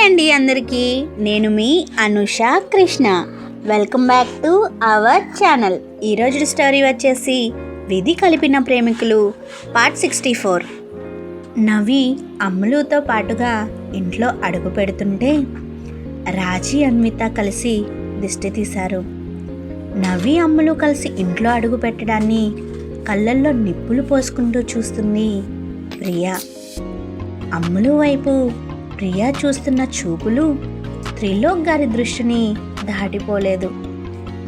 Hi అండి అందరికీ. నేను మీ Anusha Krishna. Welcome back to our channel ఈరోజు స్టోరీ వచ్చేసి విధి కలిపిన ప్రేమికులు పార్ట్ సిక్స్టీ ఫోర్ నవి అమ్ములుతో పాటుగా ఇంట్లో అడుగు పెడుతుంటే రాజీ అన్విత కలిసి దిష్టి తీశారు. నవి అమ్ములు కలిసి ఇంట్లో అడుగు పెట్టడాన్ని కళ్ళల్లో నిప్పులు పోసుకుంటూ చూస్తుంది ప్రియా. అమ్ములు వైపు ప్రియా చూస్తున్న చూపులు త్రిలోక్ గారి దృష్టిని దాటిపోలేదు.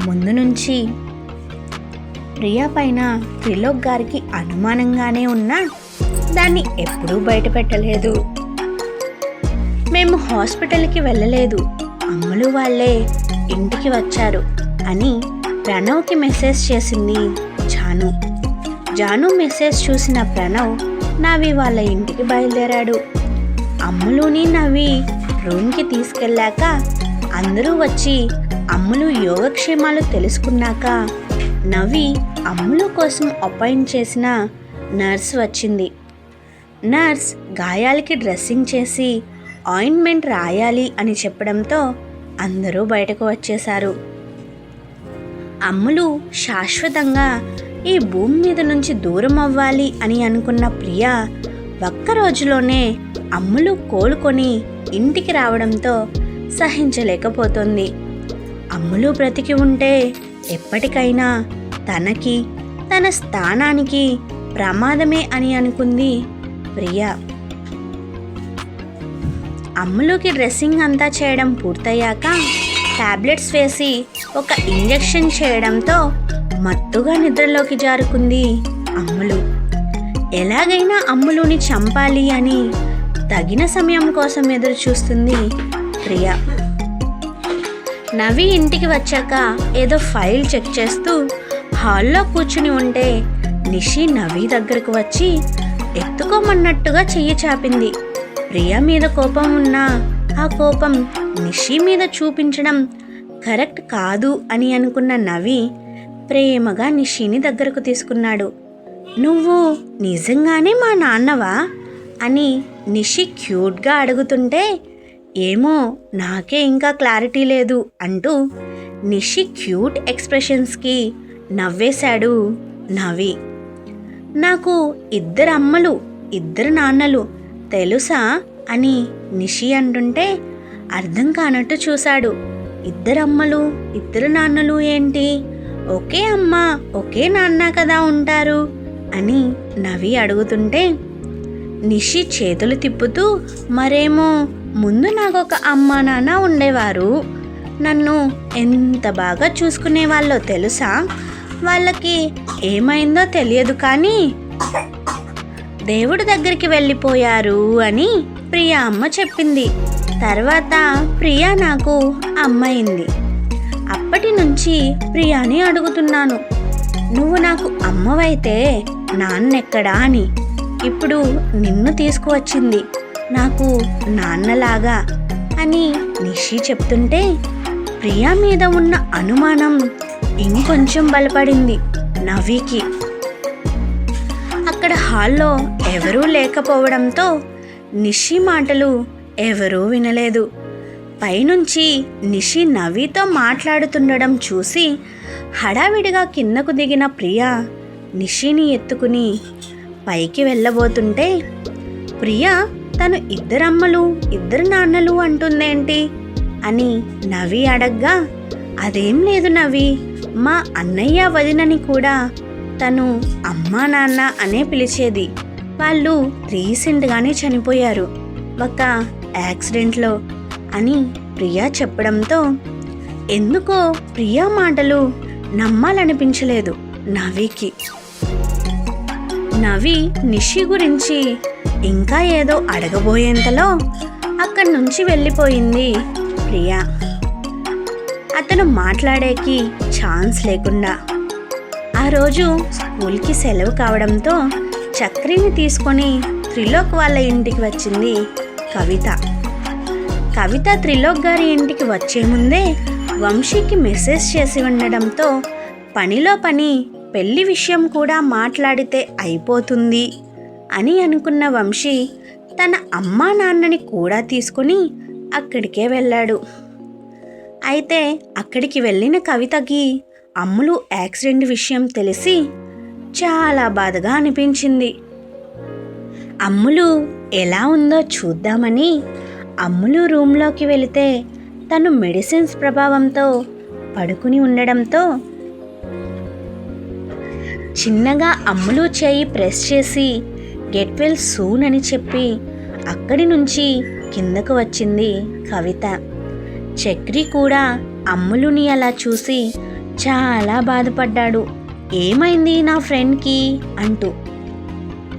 ముందు నుంచి ప్రియా పైన త్రిలోక్ గారికి అనుమానంగానే ఉన్నా దాన్ని ఎప్పుడూ బయట పెట్టలేదు. మేము హాస్పిటల్కి వెళ్ళలేదు. అమ్ములు వాళ్ళే ఇంటికి వచ్చారు అని ప్రణవ్కి మెసేజ్ చేసింది జాను. జాను మెసేజ్ చూసిన ప్రణవ్ నావి వాళ్ళ ఇంటికి బయలుదేరాడు. అమ్ములుని నవి రూమ్కి తీసుకెళ్ళాక అందరూ వచ్చి అమ్ములు యోగక్షేమాలు తెలుసుకున్నాక నవ్వి అమ్ములు కోసం అపాయింట్ చేసిన నర్స్ వచ్చింది. నర్స్ గాయాలకి డ్రెస్సింగ్ చేసి ఆయింట్మెంట్ రాయాలి అని చెప్పడంతో అందరూ బయటకు వచ్చేశారు. అమ్ములు శాశ్వతంగా ఈ భూమి మీద నుంచి దూరం అవ్వాలి అని అనుకున్న ప్రియా ఒక్క రోజులోనే అమ్ములు కోలుకొని ఇంటికి రావడంతో సహించలేకపోతుంది. అమ్ములు బ్రతికి ఉంటే ఎప్పటికైనా తనకి తన స్థానానికి ప్రమాదమే అని అనుకుంది ప్రియా. అమ్ములుకి డ్రెస్సింగ్ అంతా చేయడం పూర్తయ్యాక టాబ్లెట్స్ వేసి ఒక ఇంజెక్షన్ చేయడంతో మత్తుగా నిద్రలోకి జారుకుంది అమ్ములు. ఎలాగైనా అమ్ములుని చంపాలి అని తగిన సమయం కోసం ఎదురు చూస్తుంది ప్రియ. నవి ఇంటికి వచ్చాక ఏదో ఫైల్ చెక్ చేస్తూ హాల్లో కూర్చుని ఉంటే నిషి నవి దగ్గరకు వచ్చి ఎత్తుకోమన్నట్టుగా చెయ్యి చాపింది. ప్రియ మీద కోపం ఉన్నా ఆ కోపం నిషి మీద చూపించడం కరెక్ట్ కాదు అని అనుకున్న నవి ప్రేమగా నిషిని దగ్గరకు తీసుకున్నాడు. నువ్వు నిజంగానే మా నాన్నవా? అని నిషి క్యూట్గా అడుగుతుంటే ఏమో నాకే ఇంకా క్లారిటీ లేదు అంటూ నిషి క్యూట్ ఎక్స్ప్రెషన్స్కి నవ్వేశాడు నవి. నాకు ఇద్దరు అమ్మలు ఇద్దరు నాన్నలు తెలుసా? అని నిషి అంటుంటే అర్థం కానట్టు చూశాడు. ఇద్దరు అమ్మలు ఇద్దరు నాన్నలు ఏంటి? ఒకే అమ్మ ఒకే నాన్న కదా ఉంటారు. అని నవి అడుగుతుంటే నిషి చేతులు తిప్పుతూ మరేమో ముందు నాకొక అమ్మ నాన్న ఉండేవారు. నన్ను ఎంత బాగా చూసుకునే వాళ్ళో తెలుసా? వాళ్ళకి ఏమైందో తెలియదు కానీ దేవుడి దగ్గరికి వెళ్ళిపోయారు అని ప్రియా అమ్మ చెప్పింది. తర్వాత ప్రియా నాకు అమ్మైంది. అప్పటి నుంచి ప్రియాని అడుగుతున్నాను. నువ్వు నాకు అమ్మవైతే నాన్నెక్కడా అని. ఇప్పుడు నిన్ను తీసుకువచ్చింది నాకు నాన్నలాగా అని నిషి చెప్తుంటే ప్రియా మీద ఉన్న అనుమానం ఇంకొంచెం బలపడింది నవీకి అక్కడ హాల్లో ఎవరూ లేకపోవడంతో నిషి మాటలు ఎవరూ వినలేదు. పైనుంచి నిషి నవీతో మాట్లాడుతుండడం చూసి హడావిడిగా కిందకు దిగిన ప్రియా నిషిని ఎత్తుకుని పైకి వెళ్ళబోతుంటే ప్రియా తను ఇద్దరమ్మలు ఇద్దరు నాన్నలు అంటుందేంటి? అని నవి అడగ్గా అదేం లేదు నవి మా అన్నయ్య వదినని కూడా తను అమ్మా నాన్న అనే పిలిచేది. వాళ్ళు రీసెంట్గానే చనిపోయారు. ఒక యాక్సిడెంట్లో అని ప్రియా చెప్పడంతో ఎందుకో ప్రియా మాటలు నమ్మాలనిపించలేదు నవికి. నవి నిషి గురించి ఇంకా ఏదో అడగబోయేంతలో అక్కడి నుంచి వెళ్ళిపోయింది ప్రియా. అతను మాట్లాడేకి ఛాన్స్ లేకుండా ఆ రోజు స్కూల్కి సెలవు కావడంతో చక్రిని తీసుకొని త్రిలోక్ వాళ్ళ ఇంటికి వచ్చింది కవిత. కవిత త్రిలోక్ గారి ఇంటికి వచ్చే ముందే వంశీకి మెసేజ్ చేసి ఉండడంతో పనిలో పని పెళ్ళి విషయం కూడా మాట్లాడితే అయిపోతుంది అని అనుకున్న వంశీ తన అమ్మా నాన్నని కూడా తీసుకుని అక్కడికే వెళ్ళాడు. అయితే అక్కడికి వెళ్ళిన కవితకి అమ్ములు యాక్సిడెంట్ విషయం తెలిసి చాలా బాధగా అనిపించింది. అమ్ములు ఎలా ఉందో చూద్దామని అమ్ములు రూమ్లోకి వెళితే తను మెడిసిన్స్ ప్రభావంతో పడుకుని ఉండడంతో చిన్నగా అమ్ములు చేయి ప్రెస్ చేసి గెట్ వెల్ సూన్ అని చెప్పి అక్కడి నుంచి కిందకు వచ్చింది కవిత. చక్రి కూడా అమ్ములుని అలా చూసి చాలా బాధపడ్డాడు. ఏమైంది నా ఫ్రెండ్కి? అంటూ.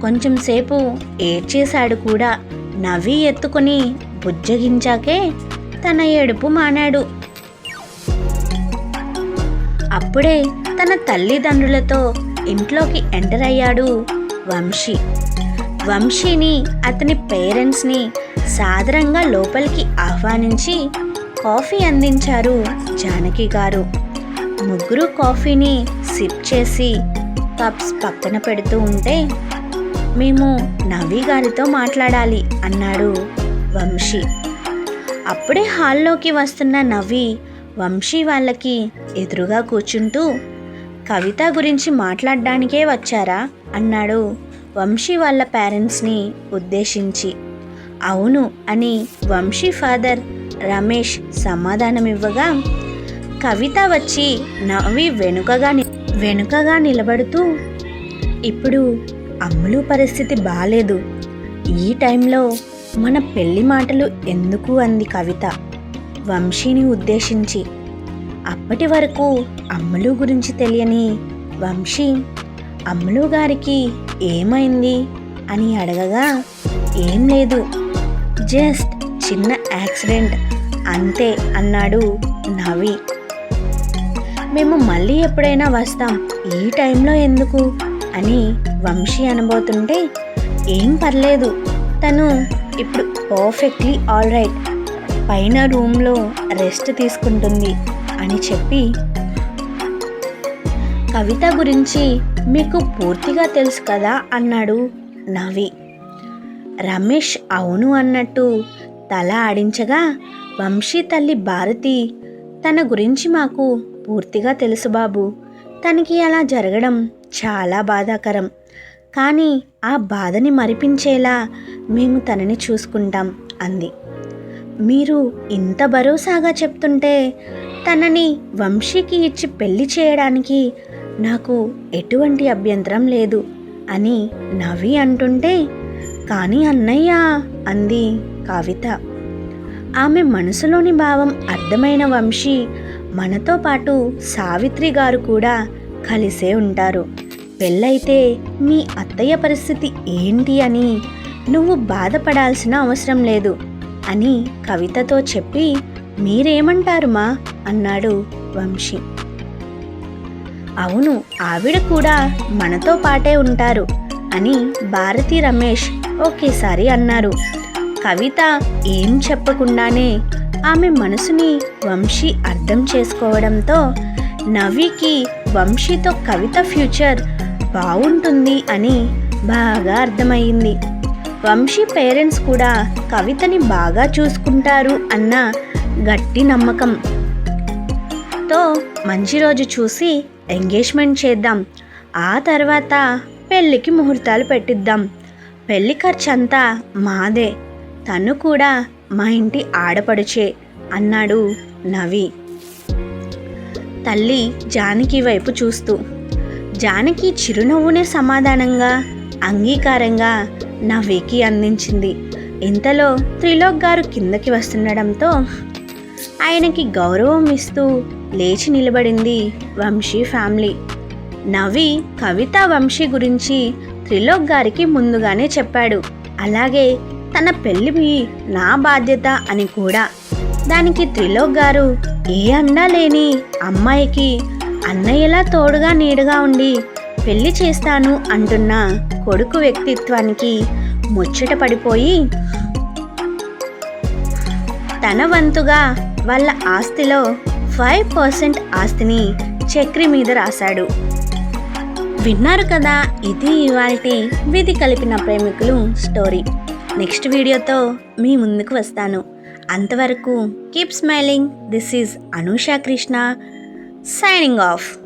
కొంచెం సేపు ఏడ్చేశాడు కూడా. నవ్వి ఎత్తుకొని బుజ్జగించాకే తన ఏడుపు మానాడు. అప్పుడే తన తల్లిదండ్రులతో ఇంట్లోకి ఎంటర్ అయ్యాడు వంశీ. వంశీని అతని పేరెంట్స్ని సాదరంగా లోపలికి ఆహ్వానించి కాఫీ అందించారు జానకి గారు. ముగ్గురు కాఫీని సిప్ చేసి కప్స్ పక్కన పెడుతూ ఉంటే మేము నవీ గారితో మాట్లాడాలి అన్నాడు వంశీ. అప్పుడే హాల్లోకి వస్తున్న నవ్వి వంశీ వాళ్ళకి ఎదురుగా కూర్చుంటూ కవిత గురించి మాట్లాడడానికే వచ్చారా? అన్నాడు. వంశీ వాళ్ళ పేరెంట్స్ని ఉద్దేశించి. అవును అని వంశీ ఫాదర్ రమేష్ సమాధానమివ్వగా కవిత వచ్చి నవ్వి వెనుకగా ని- వెనుకగా నిలబడుతూ ఇప్పుడు అమ్ములు పరిస్థితి బాలేదు. ఈ టైంలో మన పెళ్ళి మాటలు ఎందుకు అంది కవిత? వంశీని ఉద్దేశించి. అప్పటి వరకు అమ్ములు గురించి తెలియని వంశీ అమ్ములు గారికి ఏమైంది అని అడగగా ఏం లేదు. జస్ట్ చిన్న యాక్సిడెంట్. అంతే అన్నాడు నవి. మేము మళ్ళీ ఎప్పుడైనా వస్తాం. ఈ టైంలో ఎందుకు? అని వంశీ అనబోతుంటే ఏం పర్లేదు. తను ఇప్పుడు పర్ఫెక్ట్లీ ఆల్ రైట్. పైన రూమ్లో రెస్ట్ తీసుకుంటుంది. అని చెప్పి కవిత గురించి మీకు పూర్తిగా తెలుసు కదా అన్నాడు నవి. రమేష్ అవును అన్నట్టు తల ఆడించగా వంశీ తల్లి భారతి తన గురించి మాకు పూర్తిగా తెలుసు బాబు. తనకి అలా జరగడం చాలా బాధాకరం. కానీ ఆ బాధని మరిపించేలా మేము తనని చూసుకుంటాం అంది. మీరు ఇంత భరోసాగా చెప్తుంటే తనని వంశీకి ఇచ్చి పెళ్ళి చేయడానికి నాకు ఎటువంటి అభ్యంతరం లేదు అని నవి అంటుంటే కానీ అన్నయ్య అంది కవిత. ఆమె మనసులోని భావం అర్థమైన వంశీ మనతో పాటు సావిత్రి గారు కూడా కలిసే ఉంటారు. పెళ్ళైతే మీ అత్తయ్య పరిస్థితి ఏంటి అని నువ్వు బాధపడాల్సిన అవసరం లేదు అని కవితతో చెప్పి మీరేమంటారు మా? అన్నాడు వంశీ. అవును ఆవిడ కూడా మనతో పాటే ఉంటారు అని భారతి రమేష్ ఒకేసారి అన్నారు. కవిత ఏం చెప్పకుండానే ఆమె మనసుని వంశీ అర్థం చేసుకోవడంతో నవికి వంశీతో కవిత ఫ్యూచర్ బాగుంటుంది అని బాగా అర్థమయ్యింది. వంశీ పేరెంట్స్ కూడా కవితని బాగా చూసుకుంటారు అన్న గట్టి నమ్మకం. తో మంచి రోజు చూసి ఎంగేజ్మెంట్ చేద్దాం. ఆ తర్వాత పెళ్ళికి ముహూర్తాలు పెట్టిద్దాం. పెళ్ళి ఖర్చంతా మాదే. తను కూడా మా ఇంటి ఆడపడుచే అన్నాడు నవి. తల్లి జానకి వైపు చూస్తూ జానకి చిరునవ్వునే సమాధానంగా అంగీకారంగా నవ్వికి అందించింది. ఇంతలో త్రిలోక్ గారు కిందకి వస్తుండడంతో ఆయనకి గౌరవం ఇస్తూ లేచి నిలబడింది వంశీ ఫ్యామిలీ. నవి కవిత వంశీ గురించి త్రిలోక్ గారికి ముందుగానే చెప్పాడు. అలాగే తన పెళ్ళి నా బాధ్యత అని కూడా. దానికి త్రిలోక్ గారు ఏ అండా లేని అమ్మాయికి అన్నయ్యలా తోడుగా నీడుగా ఉండి పెళ్ళి చేస్తాను అంటున్న కొడుకు వ్యక్తిత్వానికి ముచ్చట పడిపోయి తన వంతుగా వాళ్ళ ఆస్తిలో ఫైవ్ పర్సెంట్ ఆస్తిని చక్రి మీద రాశాడు. విన్నారు కదా ఇది ఇవాల్టి విధి కలిపిన ప్రేమికులు స్టోరీ. నెక్స్ట్ వీడియోతో మీ ముందుకు వస్తాను. అంతవరకు keep smiling. This is Anusha Krishna signing off.